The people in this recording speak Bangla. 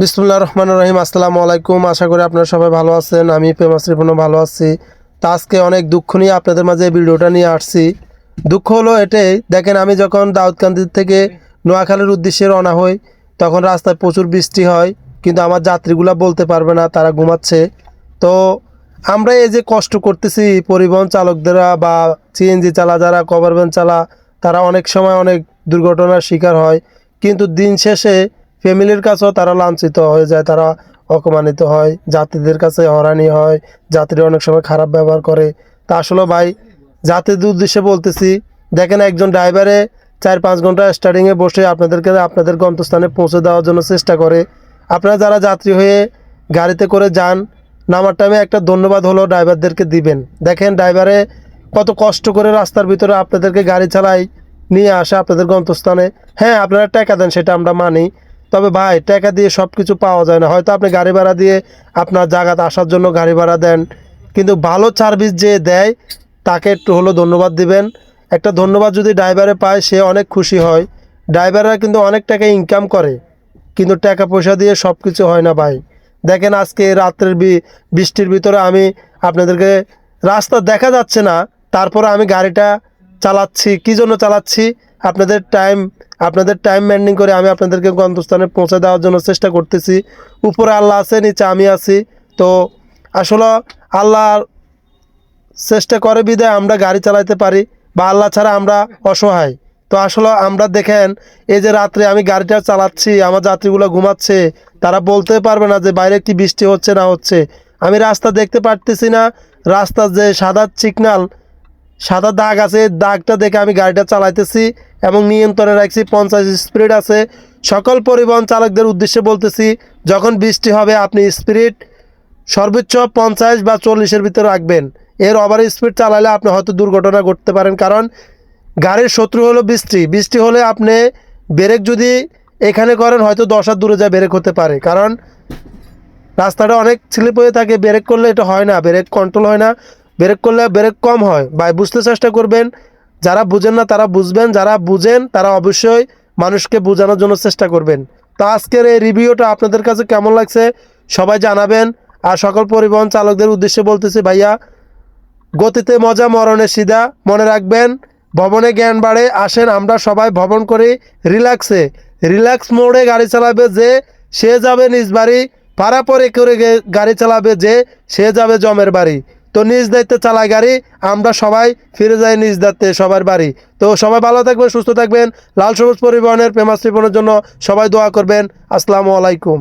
বিসমুল্লাহ রহমান রহিম, আসসালামু আলাইকুম। আশা করি আপনারা সবাই ভালো আছেন, আমি রিপনও ভালো আছি। তা আজকে অনেক দুঃখ নিয়ে আপনাদের মাঝে ভিডিওটা নিয়ে আসছি। দুঃখ হলো এটাই, দেখেন আমি যখন দাউদকান্দির থেকে নোয়াখালীর উদ্দেশ্যে রওনা হই, তখন রাস্তায় প্রচুর বৃষ্টি হয়, কিন্তু আমার যাত্রীগুলা বলতে পারবে না, তারা ঘুমাচ্ছে। তো আমরা এই যে কষ্ট করতেছি, পরিবহন চালকদেরা বা সিএনজি চালা, যারা কভার ভ্যান চালা, তারা অনেক সময় অনেক দুর্ঘটনার শিকার হয়, কিন্তু দিন শেষে ফ্যামিলির কাছেও তারা লাঞ্ছিত হয়ে যায়, তারা অপমানিত হয় যাত্রীদের কাছে হরানি হয় যাত্রী অনেক সময় খারাপ ব্যবহার করে। তা আসলে ভাই যাত্রীদের উদ্দেশ্যে বলতেছি, দেখেন একজন ড্রাইভারে চার পাঁচ ঘণ্টা স্টার্টিংয়ে বসে আপনাদেরকে, আপনাদের গন্তস্থানে পৌঁছে দেওয়ার জন্য চেষ্টা করে। আপনারা যারা যাত্রী হয়ে গাড়িতে করে যান, নামার টাইমে একটা ধন্যবাদ হলো ড্রাইভারদেরকে দিবেন। দেখেন ড্রাইভারে কত কষ্ট করে রাস্তার ভিতরে আপনাদেরকে গাড়ি চালাই নিয়ে আসে আপনাদের গন্তস্থানে হ্যাঁ আপনারা টাকা দেন, সেটা আমরা মানি। তবে ভাই, টাকা দিয়ে সব কিছু পাওয়া যায় না। হয়তো আপনি গাড়ি ভাড়া দিয়ে আপনার জায়গাতে আসার জন্য গাড়ি ভাড়া দেন, কিন্তু ভালো সার্ভিস যে দেয়, তাকে একটু হলো ধন্যবাদ দিবেন। একটা ধন্যবাদ যদি ড্রাইভারে পায়, সে অনেক খুশি হয়। ড্রাইভাররা কিন্তু অনেক টাকা ইনকাম করে, কিন্তু টাকা পয়সা দিয়ে সব কিছু হয় না ভাই। দেখেন আজকে রাত্রের বৃষ্টির ভিতরে আমি আপনাদেরকে রাস্তা দেখা যাচ্ছে না, তারপরে আমি গাড়িটা চালাচ্ছি, কী জন্য চালাচ্ছি? আপনাদের টাইম আপনাদের টাইম মেনটেন করে আমি আপনাদেরকে গন্তস্থানে পৌঁছে দেওয়ার জন্য চেষ্টা করতেছি। উপরে আল্লাহ আছে, নিচে আমি আছি। তো আসলে আল্লাহ চেষ্টা করে বিদায় আমরা গাড়ি চালাতে পারি বা আল্লাহ ছাড়া আমরা অসহায়। তো আসলে আমরা দেখেন, এই যে রাত্রে আমি গাড়িটা চালাচ্ছি, আমার যাত্রীগুলো ঘুমাচ্ছে, তারা বলতে পারবে না যে বাইরে কি বৃষ্টি হচ্ছে না হচ্ছে। আমি রাস্তা দেখতে পারতেছি না, রাস্তার যে সাদা সিগনাল সাদা দাগ আছে, দাগটা দেখে আমি গাড়িটা চালাইতেছি এবং নিয়ন্ত্রণে রাখছি, পঞ্চাশ স্পিড আছে। সকল পরিবহন চালকদের উদ্দেশ্যে বলতেছি, যখন বৃষ্টি হবে, আপনি স্পিড সর্বোচ্চ পঞ্চাশ বা চল্লিশের ভিতরে রাখবেন। এর ওভার স্পিড চালালে আপনি হয়তো দুর্ঘটনা ঘটতে পারেন, কারণ গাড়ির শত্রু হলো বৃষ্টি। বৃষ্টি হলে আপনি ব্রেক যদি এখানে করেন, হয়তো দশ হাত দূরে যায়, ব্রেক হতে পারে। কারণ রাস্তাটা অনেক স্লিপ হয়ে থাকে, ব্রেক করলে এটা হয় না, ব্রেক কন্ট্রোল হয় না। ব্রেক করলে ব্রেক কম হয়। ভাই, বুঝতে চেষ্টা করবেন, যারা বুঝেন না তারা বুঝবেন, যারা বুঝেন তারা অবশ্যই মানুষকে বোঝানোর জন্য চেষ্টা করবেন। তো আজকের এই রিভিউটা আপনাদের কাছে কেমন লাগছে সবাই জানাবেন। আর সকল পরিবহন চালকদের উদ্দেশ্যে বলতেছি, ভাইয়া, গতিতে মজা, মরণে সিধা, মনে রাখবেন, ভবনে জ্ঞান বাড়ে, আসেন, আমরা সবাই ভবন করি রিল্যাক্সে। রিল্যাক্স মোডে গাড়ি চালাবে যে, সে যাবে নিজ বাড়ি, পাড়া পরে করে গাড়ি চালাবে যে, সে যাবে জমের বাড়ি। তো নিজ দায়িত্বে চালায় গাড়ি, আমরা সবাই ফিরে যাই নিজ দায়িত্বে সবার বাড়ি। তো সবাই ভালো থাকবেন, সুস্থ থাকবেন, লাল সবুজ পরিবহনের প্রেমাশ্রীপনের জন্য সবাই দোয়া করবেন। আসসালামু আলাইকুম।